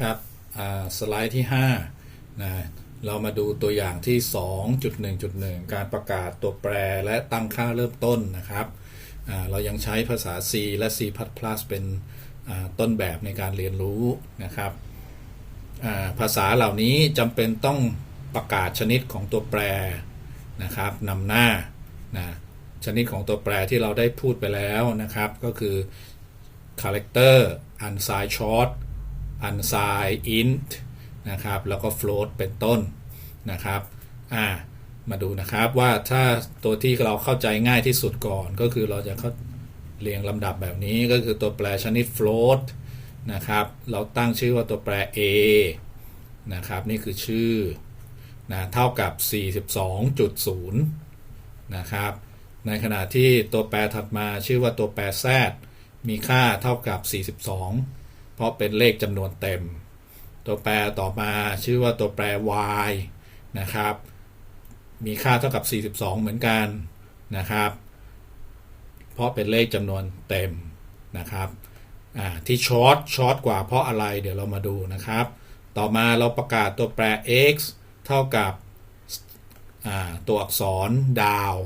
ครับสไลด์ที่5นะเรามาดูตัวอย่างที่ 2.1.1 การประกาศตัวแปรและตั้งค่าเริ่มต้นนะครับ เรายังใช้ภาษา C และ C++ เป็นต้นแบบในการเรียนรู้นะครับภาษาเหล่านี้จำเป็นต้องประกาศชนิดของตัวแปรนะครับนำหน้านะชนิดของตัวแปรที่เราได้พูดไปแล้วนะครับ ก็คือ character unsigned short unsigned int นะครับแล้วก็ float เป็นต้นนะครับอ่ามาดูนะครับว่าถ้าตัวที่เราเข้าใจง่ายที่สุดก่อนก็คือเราจะเข้าเรียงลำดับแบบนี้ก็คือตัวแปรชนิด float นะครับเราตั้งชื่อว่าตัวแปร a นะครับนี่คือชื่อนะเท่ากับ 42.0 นะครับในขณะที่ตัวแปรถัดมาชื่อว่าตัวแปร z มีค่าเท่ากับ 42 เพราะเป็นเลขจำนวนเต็ม ตัวแปรต่อมาชื่อว่าตัวแปร y นะครับ มีค่าเท่ากับ 42 เหมือนกันนะครับ เพราะเป็นเลขจำนวนเต็มนะครับที่ช็อตช็อตกว่าเพราะอะไรเดี๋ยวเรามาดูนะครับ ต่อมาเราประกาศตัวแปร x เท่ากับตัวอักษรดาว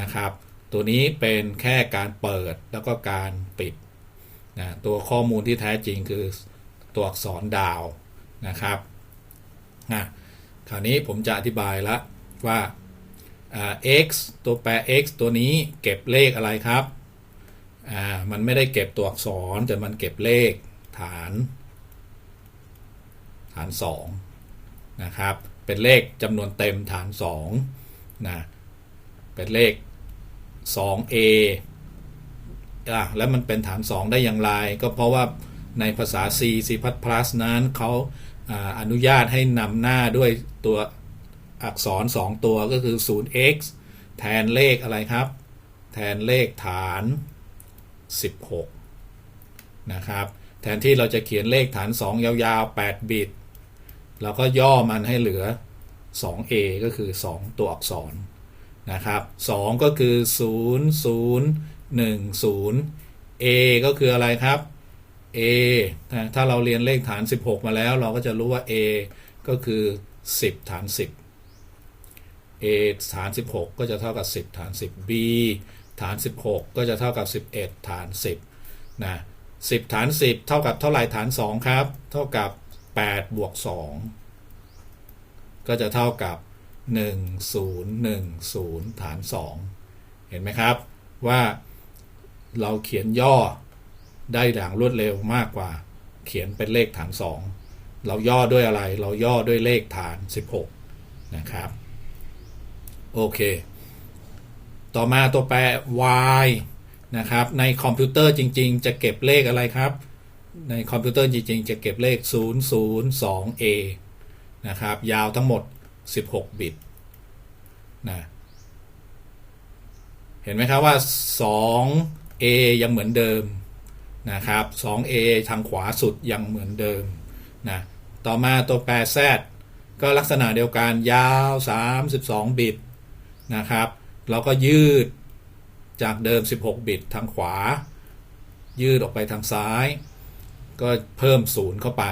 นะครับ ตัวนี้เป็นแค่การเปิดแล้วก็การปิด นะตัวข้อมูลที่แท้จริงคือตัวอักษรดาวนะครับนะคราวนี้ผมจะอธิบายแล้วว่า x ตัวแปร x ตัวนี้เก็บเลขอะไรครับ มันไม่ได้เก็บตัวอักษรแต่มันเก็บเลขฐาน ฐาน2นะครับ เป็นเลขจำนวนเต็มฐาน2นะ เป็นเลข 2a อะแล้วมันเป็นฐาน 2 ได้อย่างไร ก็เพราะว่าในภาษา C C++ นั้นเขาออนุญาตให้นำหน้าด้วยตัวอักษร 2 ตัวก็คือ 0x แทนเลขอะไรครับ แทนเลขฐาน 16 นะครับ แทนที่เราจะเขียนเลขฐาน 2 ยาวๆ 8 บิต เราก็ย่อมันให้เหลือ 2a ก็คือ 2 ตัวอักษรนะครับ 2 ก็คือ 0 0 1 0 a ก็คืออะไรครับ a นะถ้าเราเรียนเลขฐาน 16 มาแล้ว เราก็จะรู้ว่า a ก็คือ 10 ฐาน 10 a ฐาน 16 ก็จะเท่ากับ 10 ฐาน 10 b ฐาน 16 ก็จะเท่ากับ 11 ฐาน 10นะ10 ฐาน 10 เท่ากับเท่าไหร่ฐาน 2 ครับ เท่ากับ 8 บวก 2 ก็จะเท่ากับ 1010 ฐาน 2 เห็นไหมครับว่า เราเขียนย่อได้อย่างรวดเร็วมากกว่า เขียนเป็นเลขฐาน 2 เราย่อด้วยอะไร เราย่อด้วยเลขฐาน 16 นะครับ โอเค ต่อมาตัวแปร y นะครับ ในคอมพิวเตอร์จริง ๆ จะเก็บเลขอะไรครับ ในคอมพิวเตอร์จริง ๆ จะเก็บเลข 002a นะครับ ยาวทั้งหมด 16 บิตนะเห็นไหมครับว่า A ยังเหมือนเดิมนะครับ 2a ทางขวาสุดยังเหมือนเดิมนะต่อมาตัวแปร z ก็ลักษณะเดียวกันยาว 32 บิตนะครับเราก็ยืดจากเดิม 16 บิตทางขวา ยืดออกไปทางซ้าย ก็เพิ่มศูนย์เข้าไป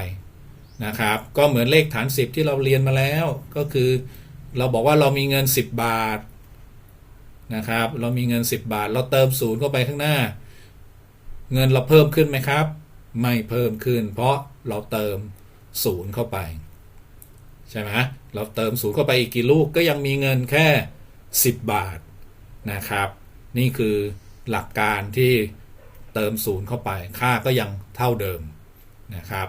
นะครับ ก็เหมือนเลขฐาน 10 ที่เราเรียนมาแล้ว ก็คือ เราบอกว่าเรามีเงิน 10 บาท นะครับ เรามีเงิน 10 บาท เราเติมศูนย์เข้าไปข้างหน้า เงินเราเพิ่มขึ้นไหมครับ ไม่เพิ่มขึ้น เพราะเราเติมศูนย์เข้าไป ใช่ไหมเราเติมศูนย์เข้าไปอีกกี่ลูกก็ยังมีเงินแค่ 10 บาทนะครับ นี่คือหลักการที่เติมศูนย์เข้าไป ค่าก็ยังเท่าเดิมนะครับ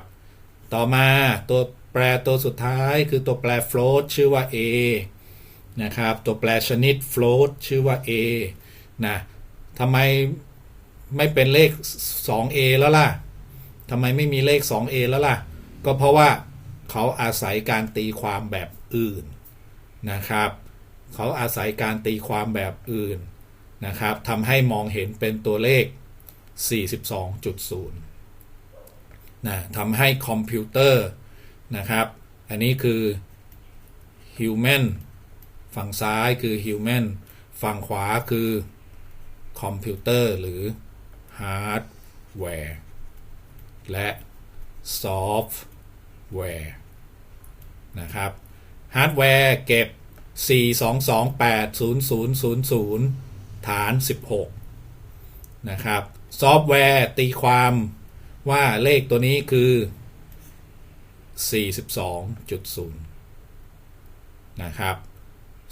ต่อมาตัวแปรตัวสุดท้ายคือตัวแปร float ชื่อว่า a นะครับ ตัวแปรชนิด float ชื่อว่า a นะทำไมไม่เป็นเลข 2a แล้วล่ะทำไมไม่มีเลข 2a แล้วล่ะ ก็เพราะว่าเขาอาศัยการตีความแบบอื่นนะครับ เขาอาศัยการตีความแบบอื่นนะครับทำให้มองเห็นเป็นตัวเลข 42.0นะทำให้คอมพิวเตอร์นะครับ อันนี้คือ human ฝั่งซ้ายคือ human ฝั่งขวาคือคอมพิวเตอร์หรือ hardware และ software แวร์นะครับฮาร์ดแวร์เก็บ 4228000 ฐาน 16 นะครับ ซอฟต์แวร์ตีความว่าเลขตัวนี้คือ 42.0 นะครับ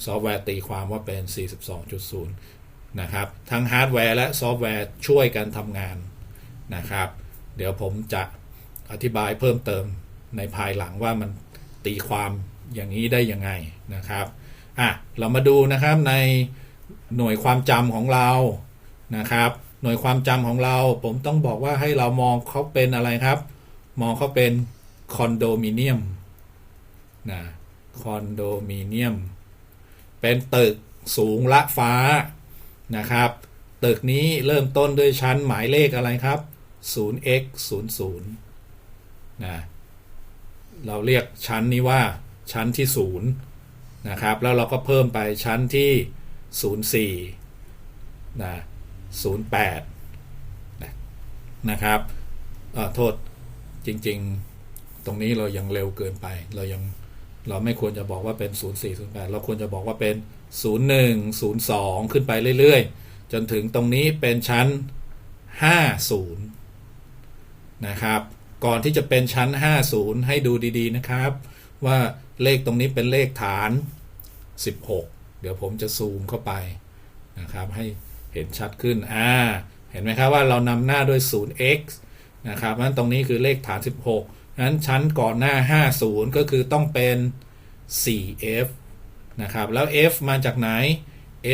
ซอฟต์แวร์ตีความว่าเป็น 42.0 นะครับ ทั้งฮาร์ดแวร์และซอฟต์แวร์ช่วยกันทำงานนะครับ เดี๋ยวผมจะอธิบายเพิ่มเติมในภายหลังว่ามันตีความอย่างนี้ได้ยังไงนะครับอะเรามาดูนะครับในหน่วยความจำของเรานะครับ หน่วยความจำของเราผมต้องบอกว่าให้เรามองเขาเป็นอะไรครับ มองเขาเป็นคอนโดมิเนียมนะคอนโดมิเนียม เป็นตึกสูงละฟ้านะครับ ตึกนี้เริ่มต้นด้วยชั้นหมายเลขอะไรครับ 0x 00นะเราเรียกชั้นนี้ว่าชั้นที่ 0 นะครับ แล้วเราก็เพิ่มไปชั้นที่ 04นะ08นะนะครับโทษจริง ๆ ตรงนี้เรายังเร็วเกินไปเรายัง เราไม่ควรจะบอกว่าเป็น 04 08 เราควรจะบอกว่าเป็น 01 02 ขึ้นไปเรื่อยๆ จนถึงตรงนี้เป็นชั้น 50 นะครับ ก่อนที่จะเป็นชั้น 50 ให้ดูดีๆนะครับ ว่าเลขตรงนี้เป็นเลขฐาน 16 เดี๋ยวผมจะซูมเข้าไปนะครับ ให้เห็นชัดขึ้น อ่า เห็นไหมครับว่าเรานำหน้าด้วย 0x นะครับนั้นตรงนี้คือเลขฐาน 16 นั้นชั้นก่อนหน้า 50 ก็คือต้องเป็น 4f นะครับ แล้ว f มาจากไหน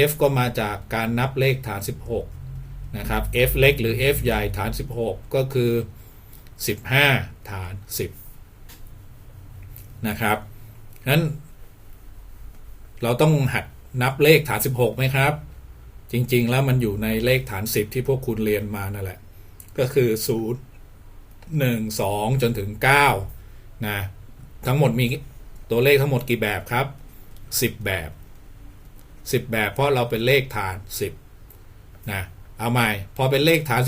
f ก็มาจากการนับเลขฐาน 16 นะครับ f เล็กหรือ f ใหญ่ฐาน 16 ก็คือ 15 ฐาน 10 นะครับนั้น เราต้องหัดนับเลขฐาน 16ไหมครับ จริง ๆ แล้วมันอยู่ในเลขฐาน 10 ที่พวกคุณเรียนมานั่นแหละ ก็คือ 0 1 2 จนถึง9นะทั้งหมดมีตัวเลขทั้งหมดกี่แบบครับ 10 แบบ 10 แบบเพราะเราเป็นเลขฐาน 10นะเอาใหม่พอเป็นเลขฐาน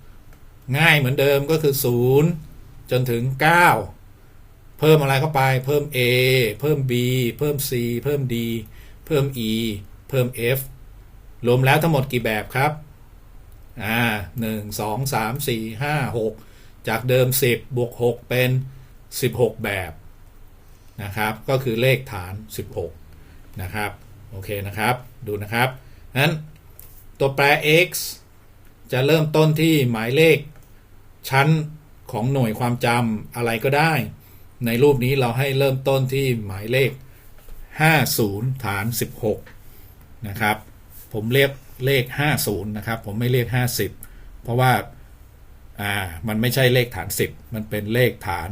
16 ง่ายเหมือนเดิมก็คือ 0 จนถึง 9 เพิ่มอะไรเข้าไปเพิ่ม A เพิ่ม B เพิ่ม C เพิ่ม D เพิ่ม E เพิ่ม F รวมแล้วทั้งหมดกี่แบบครับอ่าหนึ่งสองสามสี่ห้าหก จากเดิมสิบบวกหกเป็นสิบหกแบบนะครับ ก็คือเลขฐานสิบหกนะครับ โอเคนะครับ ดูนะครับนั้นตัวแปร x จะเริ่มต้นที่หมายเลขชั้นของหน่วยความจำอะไรก็ได้ ในรูปนี้เราให้เริ่มต้นที่หมายเลข 50 ฐาน 16 นะครับ ผมเรียกเลข 50 นะครับ ผมไม่เรียก 50 เพราะว่า อ่ามันไม่ใช่เลขฐาน 10 มันเป็นเลขฐาน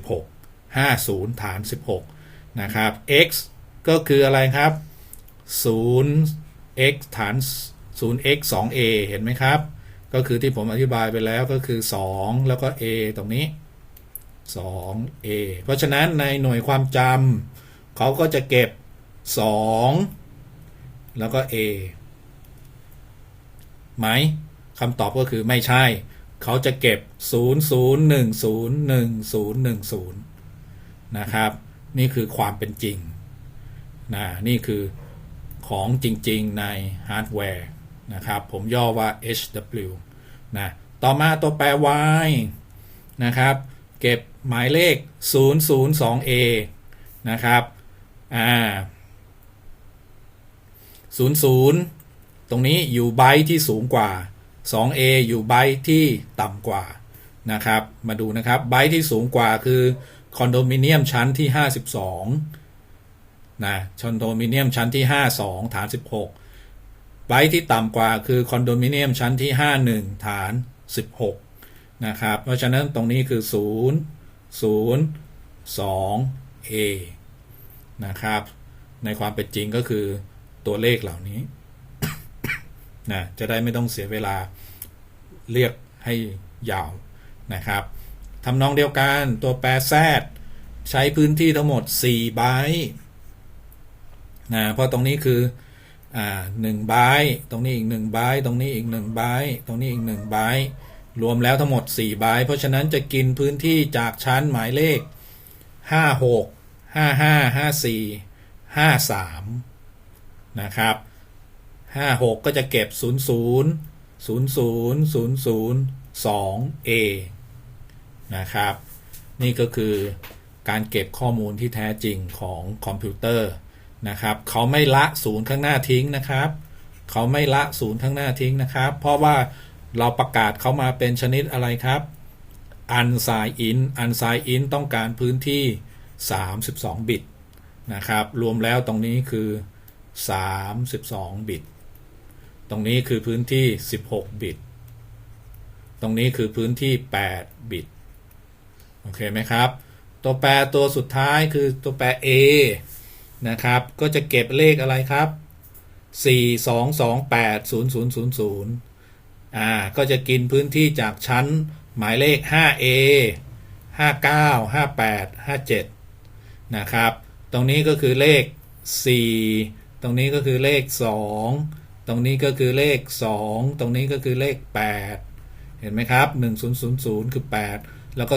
16 50 ฐาน 16 นะครับ x ก็คืออะไรครับ0 x ฐาน0 x 2 a เห็นไหมครับ ก็คือที่ผมอธิบายไปแล้วก็คือ 2 แล้วก็ a ตรงนี้ 2a เพราะฉะนั้นในหน่วยความจำเขาก็จะเก็บ 2 แล้วก็ a ไหมคำตอบก็คือไม่ใช่ เขาจะเก็บ 0 0 1 0 1 0 1 0 นะครับ นี่คือความเป็นจริงนะนี่คือของจริงๆในฮาร์ดแวร์นะครับ ผมย่อว่า HW นะต่อมาตัวแปร y นะครับ เก็บหมายเลข 002A นะครับอ่า00 ตรงนี้อยู่ไบต์ที่สูงกว่า 2A อยู่ไบต์ที่ต่ำกว่านะครับ มาดูนะครับไบต์ที่สูงกว่าคือคอนโดมิเนียมชั้นที่ 52นะคอนโดมิเนียมชั้นที่ 52 ฐาน 16ไบต์ที่ต่ำกว่าคือคอนโดมิเนียมชั้นที่ 51 ฐาน 16 นะครับ เพราะฉะนั้นตรงนี้คือ 0 0 2 A นะครับ ในความเป็นจริงก็คือตัวเลขเหล่านี้ นะจะได้ไม่ต้องเสียเวลาเรียกให้ยาวนะครับทำนองเดียวกันตัวแปรแซดใช้พื้นที่ทั้งหมด 4 ไบต์นะเพราะตรงนี้คืออ่าหนึ่งไบต์ตรงนี้อีกหนึ่งไบต์ตรงนี้อีกหนึ่งไบต์ตรงนี้อีกหนึ่งไบต์รวมแล้วทั้งหมด4ใบเพราะฉะนั้นจะกินพื้นที่จากชั้นหมายเลข 56 55 54 53 นะครับ 56ก็จะเก็บ00 00 00 2 A นะครับ นี่ก็คือการเก็บข้อมูลที่แท้จริงของคอมพิวเตอร์นะครับ เขาไม่ละศูนย์ข้างหน้าทิ้งนะครับ เขาไม่ละศูนย์ข้างหน้าทิ้งนะครับ เพราะว่าเราประกาศเขามาเป็นชนิดอะไรครับ unsigned in unsigned in ต้องการพื้นที่ 32 บิตนะครับ รวมแล้วตรงนี้คือ 32 บิต ตรงนี้คือพื้นที่ 16 บิต ตรงนี้คือพื้นที่ 8 บิต โอเคไหมครับ ตัวแปรตัวสุดท้ายคือตัวแปร A นะครับ ก็จะเก็บเลขอะไรครับ 4 2 2 8 0 0 0 0อ่า ก็จะกินพื้นที่จากชั้นหมายเลข 5A 59 58 57 นะครับ ตรงนี้ก็คือเลข 4 ตรงนี้ก็คือเลข 2 ตรงนี้ก็คือเลข 2 ตรงนี้ก็คือเลข 8 เห็นไหมครับ 1000 คือ 8 แล้วก็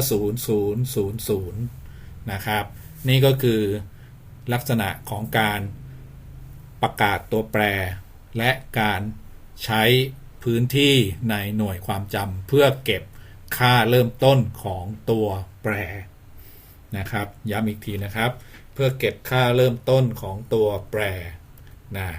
0000 นะครับ นี่ก็คือลักษณะของการประกาศตัวแปร และการใช้พื้นที่ในหน่วยความจำเพื่อเก็บค่าเริ่มต้นของตัวแปรนะครับย้ำอีกทีนะครับ เพื่อเก็บค่าเริ่มต้นของตัวแปรนะ